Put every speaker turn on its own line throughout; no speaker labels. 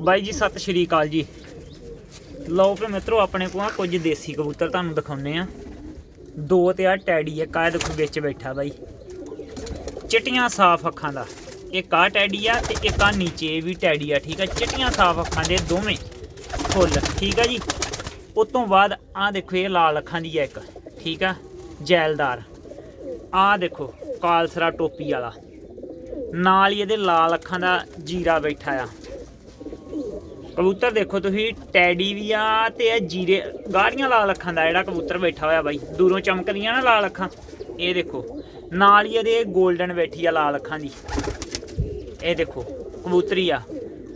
ਬਾਈ ਜੀ, ਸਤਿ ਸ਼੍ਰੀ ਅਕਾਲ ਜੀ। ਲਓ ਵੀ ਮਿੱਤਰੋ, ਆਪਣੇ ਕੋਲ ਕੁਝ ਦੇਸੀ ਕਬੂਤਰ ਤੁਹਾਨੂੰ ਦਿਖਾਉਨੇ ਆ। ਦੋ ਤੇ ਆ ਟੈਡੀ ਆ ਕਾਹ ਦੇਖੋ ਵਿੱਚ ਬੈਠਾ ਬਾਈ। ਚਿੱਟੀਆਂ ਸਾਫ਼ ਅੱਖਾਂ ਦਾ, ਇੱਕ ਆ ਟੈਡੀ ਆ ਤੇ ਇੱਕ ਆ ਨੀਚੇ ਵੀ ਟੈਡੀ ਆ, ਠੀਕ ਆ? ਚਿੱਟੀਆਂ ਸਾਫ਼ ਅੱਖਾਂ ਦੇ ਦੋਵੇਂ ਫੁੱਲ, ਠੀਕ ਆ ਜੀ? ਉਸ ਤੋਂ ਬਾਅਦ ਆ ਦੇਖੋ ਇਹ ਲਾਲ ਅੱਖਾਂ ਦੀ ਆ ਇੱਕ, ਠੀਕ ਆ? ਜੈਲਦਾਰ। ਆ ਦੇਖੋ, ਕਾਲਸਰਾ ਟੋਪੀ ਵਾਲਾ। ਨਾਲ ਹੀ ਇਹਦੇ ਲਾਲ ਅੱਖਾਂ ਦਾ ਜੀਰਾ ਬੈਠਾ ਆ। ਕਬੂਤਰ ਦੇਖੋ ਤੁਸੀਂ, ਟੈਡੀ ਵੀ ਆ ਤੇ ਇਹ ਜੀਰੇ, ਗਾੜੀਆਂ ਲਾਲ ਅੱਖਾਂ ਦਾ ਜਿਹੜਾ ਕਬੂਤਰ ਬੈਠਾ ਹੋਇਆ ਬਾਈ। ਦੂਰੋਂ ਚਮਕਦੀਆਂ ਨਾ ਲਾਲ ਅੱਖਾਂ। ਇਹ ਦੇਖੋ, ਨਾਲ ਹੀ ਇਹਦੇ 골ਡਨ ਬੈਠੀ ਆ ਲਾਲ ਅੱਖਾਂ ਦੀ। ਇਹ ਦੇਖੋ, ਕਬੂਤਰੀ ਆ।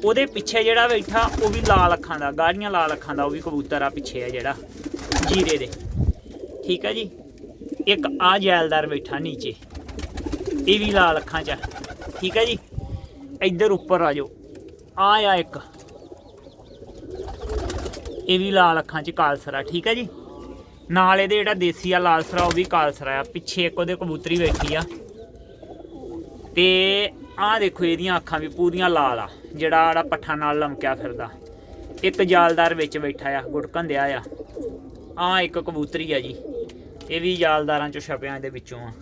ਉਹਦੇ ਪਿੱਛੇ ਜਿਹੜਾ ਬੈਠਾ, ਉਹ ਵੀ ਲਾਲ ਅੱਖਾਂ ਦਾ, ਗਾੜੀਆਂ ਲਾਲ ਅੱਖਾਂ ਦਾ ਉਹ ਵੀ ਕਬੂਤਰ ਆ ਪਿੱਛੇ ਆ ਜਿਹੜਾ। ਜੀਰੇ ਦੇ। ਠੀਕ ਆ ਜੀ? ਇੱਕ ਆ ਜੈਲਦਾਰ ਬੈਠਾ ਨੀਚੇ। ਇਹ ਵੀ ਲਾਲ ਅੱਖਾਂ ਚ ਠੀਕ ਹੈ ਜੀ? ਇੱਧਰ ਉੱਪਰ ਆ ਜਾਓ। ਆ ਆ ਇੱਕ। ਇਹ ਵੀ ਲਾਲ ਅੱਖਾਂ ਚ ਕਾਲਸਰਾ, ਠੀਕ ਹੈ ਜੀ? ਨਾਲ ਇਹਦੇ ਜਿਹੜਾ ਦੇਸੀ ਆ ਲਾਲਸਰਾ, ਉਹ ਵੀ ਕਾਲਸਰਾ ਆ। ਪਿੱਛੇ ਇੱਕ ਉਹਦੇ ਕਬੂਤਰੀ ਬੈਠੀ ਆ। ਤੇ ਆਹ ਦੇਖੋ ਇਹਦੀਆਂ ਅੱਖਾਂ ਵੀ ਪੂਰੀਆਂ ਲਾਲ ਆ, ਜਿਹੜਾ ਆੜਾ ਪੱਠਾ ਨਾਲ ਲਮਕਿਆ ਫਿਰਦਾ। ਇੱਕ ਜਾਲਦਾਰ ਵਿੱਚ ਬੈਠਾ ਆ ਗੁਟਕਣ ਦਿਆ ਆ। ਆ ਇੱਕ ਕਬੂਤਰੀ ਆ ਜੀ। ਇਹ ਵੀ ਜਾਲਦਾਰਾਂ ਚੋਂ ਛਪਿਆਂ ਦੇ ਵਿੱਚੋਂ ਆ।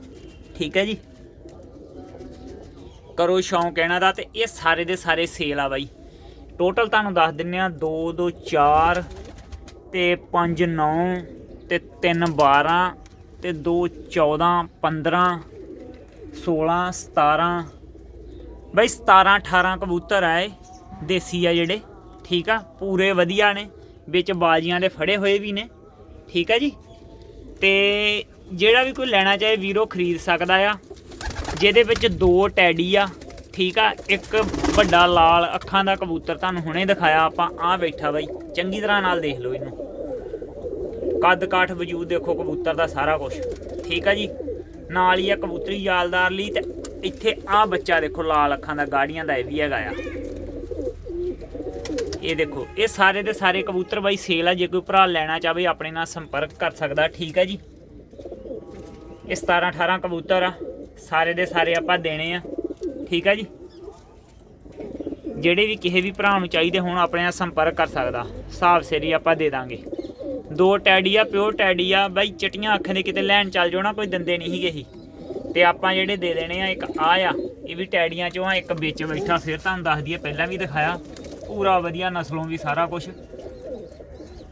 ਠੀਕ ਹੈ ਜੀ? ਕਰੋ ਸ਼ੌਂਕ ਇਹਨਾਂ ਦਾ ਤੇ ਇਹ ਸਾਰੇ ਦੇ ਸਾਰੇ ਸੇਲ ਆ ਬਾਈ। ਟੋਟਲ ਤੁਹਾਨੂੰ ਦੱਸ ਦਿੰਨੇ ਆ 2 2 4 ਤੇ 5 9 ਤੇ 3 12 ਤੇ 2 14 15 16 17 ਬਈ 17 18 ਕਬੂਤਰ ਆਏ ਦੇਸੀ ਆ ਜਿਹੜੇ, ਠੀਕ ਆ? ਪੂਰੇ ਵਧੀਆ ਨੇ, ਵਿੱਚ ਬਾਜੀਆਂ ਦੇ ਫੜੇ ਹੋਏ ਵੀ ਨੇ, ਠੀਕ ਆ ਜੀ? ਤੇ ਜਿਹੜਾ ਵੀ ਕੋਈ ਲੈਣਾ ਚਾਹੇ ਵੀਰੋ ਖਰੀਦ ਸਕਦਾ ਆ, ਜਿਹਦੇ ਵਿੱਚ ਦੋ ਟੈਡੀ ਆ ਠੀਕ ਆ, ਇੱਕ ਵੱਡਾ ਲਾਲ ਅੱਖਾਂ ਦਾ ਕਬੂਤਰ ਤੁਹਾਨੂੰ ਹੁਣੇ ਦਿਖਾਇਆ, ਆਪਾਂ ਆ ਬੈਠਾ ਬਾਈ, ਚੰਗੀ ਤਰ੍ਹਾਂ ਨਾਲ ਦੇਖ ਲਓ ਇਹਨੂੰ। ਕੱਦ ਕਾਠ ਵਜੂਦ ਦੇਖੋ ਕਬੂਤਰ ਦਾ ਸਾਰਾ ਕੁਝ ਠੀਕ ਆ ਜੀ? ਨਾਲ ਹੀ ਆ ਕਬੂਤਰੀ ਯਾਲਦਾਰ ਲਈ ਤੇ ਇੱਥੇ ਆ ਬੱਚਾ ਦੇਖੋ, ਲਾਲ ਅੱਖਾਂ ਦਾ, ਗਾੜੀਆਂ ਦਾ ਇਹ ਵੀ ਹੈਗਾ ਆ। ਇਹ ਦੇਖੋ, ਇਹ ਸਾਰੇ ਦੇ ਸਾਰੇ ਕਬੂਤਰ ਬਾਈ ਸੇਲ ਆ, ਜੇ ਕੋਈ ਭਰਾ ਲੈਣਾ ਚਾਹਵੇ ਆਪਣੇ ਨਾਲ ਸੰਪਰਕ ਕਰ ਸਕਦਾ, ਠੀਕ ਆ ਜੀ? ਇਹ 17 18 ਕਬੂਤਰ ਆ, ਸਾਰੇ ਦੇ ਸਾਰੇ ਆਪਾਂ ਦੇਣੇ ਆ। ਠੀਕ ਹੈ ਜੀ। ਜਿਹੜੇ ਵੀ ਕਿਸੇ ਵੀ ਭਰਾ ਨੂੰ ਚਾਹੀਦੇ ਹੋਣ, ਆਪਣੇ ਨਾਲ ਸੰਪਰਕ ਕਰ ਸਕਦਾ। ਹਿਸਾਬ ਸੇਰੀ ਆਪਾਂ ਦੇ ਦਾਂਗੇ। ਦੋ ਟੈਡੀ ਆ, ਪਿਓਰ ਟੈਡੀ ਆ, ਬਾਈ ਚਟੀਆਂ ਅੱਖਾਂ ਦੇ ਕਿਤੇ ਲੈਣ ਚੱਲ ਜਾਓ ਨਾ, ਕੋਈ ਦੰਦੇ ਨਹੀਂ ਸੀਗੇ ਹੀ ਤੇ ਆਪਾਂ ਜਿਹੜੇ ਦੇ ਦੇਣੇ ਆ, ਇੱਕ ਆ ਆ, ਇਹ ਵੀ ਟੈਡੀਆਂ ਚੋਂ ਆ, ਇੱਕ ਵਿੱਚ ਬੈਠਾ, ਫਿਰ ਤੁਹਾਨੂੰ ਦੱਸ ਦਈਏ, ਪਹਿਲਾਂ ਵੀ ਦਿਖਾਇਆ। ਪੂਰਾ ਵਧੀਆ ਨਸਲੋਂ ਵੀ ਸਾਰਾ ਕੁਝ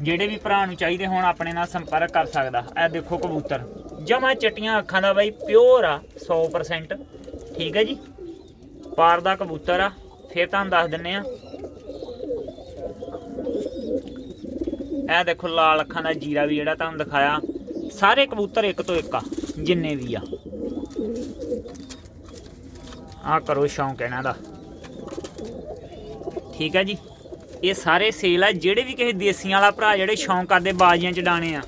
ਜਿਹੜੇ ਵੀ ਭਰਾ ਨੂੰ ਚਾਹੀਦੇ ਹੋਣ, ਆਪਣੇ ਨਾਲ ਸੰਪਰਕ ਕਰ ਸਕਦਾ। ਇਹ ਦੇਖੋ ਕਬੂਤਰ। ਜਮਾ ਚਟੀਆਂ ਅੱਖਾਂ ਦਾ ਬਾਈ ਪਿਓਰ ਆ 100% ਠੀਕ ਹੈ ਜੀ। ਪਾਰ ਦਾ ਕਬੂਤਰ ਆ, ਫੇਰ ਤੁਹਾਨੂੰ ਦੱਸ ਦਿੰਨੇ ਆ। ਇਹ ਦੇਖੋ ਲਾਲ ਅੱਖਾਂ ਦਾ ਜੀਰਾ ਵੀ ਜਿਹੜਾ ਤੁਹਾਨੂੰ ਦਿਖਾਇਆ। ਸਾਰੇ ਕਬੂਤਰ ਇੱਕ ਤੋਂ ਇੱਕ ਆ, ਜਿੰਨੇ ਵੀ ਆ। ਆ ਕਰੋ ਸ਼ੌਂਕ ਇਹਨਾਂ ਦਾ। ਠੀਕ ਹੈ ਜੀ। ਇਹ ਸਾਰੇ ਸੇਲ ਆ, ਜਿਹੜੇ ਵੀ ਕਿਸੇ ਦੇਸੀਆਂ ਵਾਲਾ ਭਰਾ, ਜਿਹੜੇ ਸ਼ੌਂਕ ਕਰਦੇ ਬਾਜ਼ੀਆਂ ਚ ਡਾਣੇ ਆ,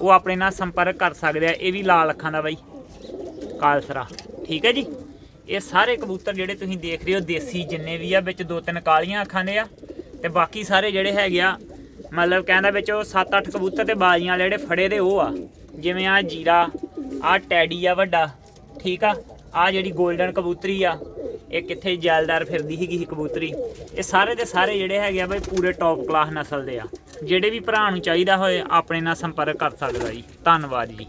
ਉਹ ਆਪਣੇ ਨਾਲ ਸੰਪਰਕ ਕਰ ਸਕਦੇ ਆ। ਇਹ ਵੀ ਲਾਲ ਅੱਖਾਂ ਦਾ ਬਾਈ। ਕਾਲਸਰਾ। ਠੀਕ ਹੈ ਜੀ। ਇਹ ਸਾਰੇ ਕਬੂਤਰ ਜਿਹੜੇ ਤੁਸੀਂ ਦੇਖ ਰਹੇ ਹੋ ਦੇਸੀ ਜਿੰਨੇ ਵੀ ਆ, ਵਿੱਚ ਦੋ ਤਿੰਨ ਕਾਲੀਆਂ ਅੱਖਾਂ ਦੇ ਆ ਤੇ ਬਾਕੀ ਸਾਰੇ ਜਿਹੜੇ ਹੈਗੇ ਆ, ਮਤਲਬ ਕਹਿੰਦਾ ਵਿੱਚ ਉਹ 7-8 ਕਬੂਤਰ ਤੇ ਬਾਜ਼ੀਆਂ ਵਾਲੇ ਜਿਹੜੇ ਫੜੇ ਦੇ ਉਹ ਆ। ਜਿਵੇਂ ਆ ਜੀਰਾ ਆ ਟੈਡੀ ਆ ਵੱਡਾ, ਠੀਕ ਆ? ਆ ਜਿਹੜੀ 골ਡਨ ਕਬੂਤਰੀ ਆ, ਇਹ ਕਿੱਥੇ ਜੈਲਦਾਰ ਫਿਰਦੀ ਸੀਗੀ ਸੀ ਕਬੂਤਰੀ। ਇਹ ਸਾਰੇ ਦੇ ਸਾਰੇ ਜਿਹੜੇ ਹੈਗੇ ਆ ਬਈ ਪੂਰੇ ਟੌਪ ਕਲਾਸ ਨਸਲ ਦੇ ਆ। ਜਿਹੜੇ ਵੀ ਭਰਾ ਨੂੰ ਚਾਹੀਦਾ ਹੋਏ, ਆਪਣੇ ਨਾਲ ਸੰਪਰਕ ਕਰ ਸਕਦਾ ਜੀ। ਧੰਨਵਾਦ ਜੀ।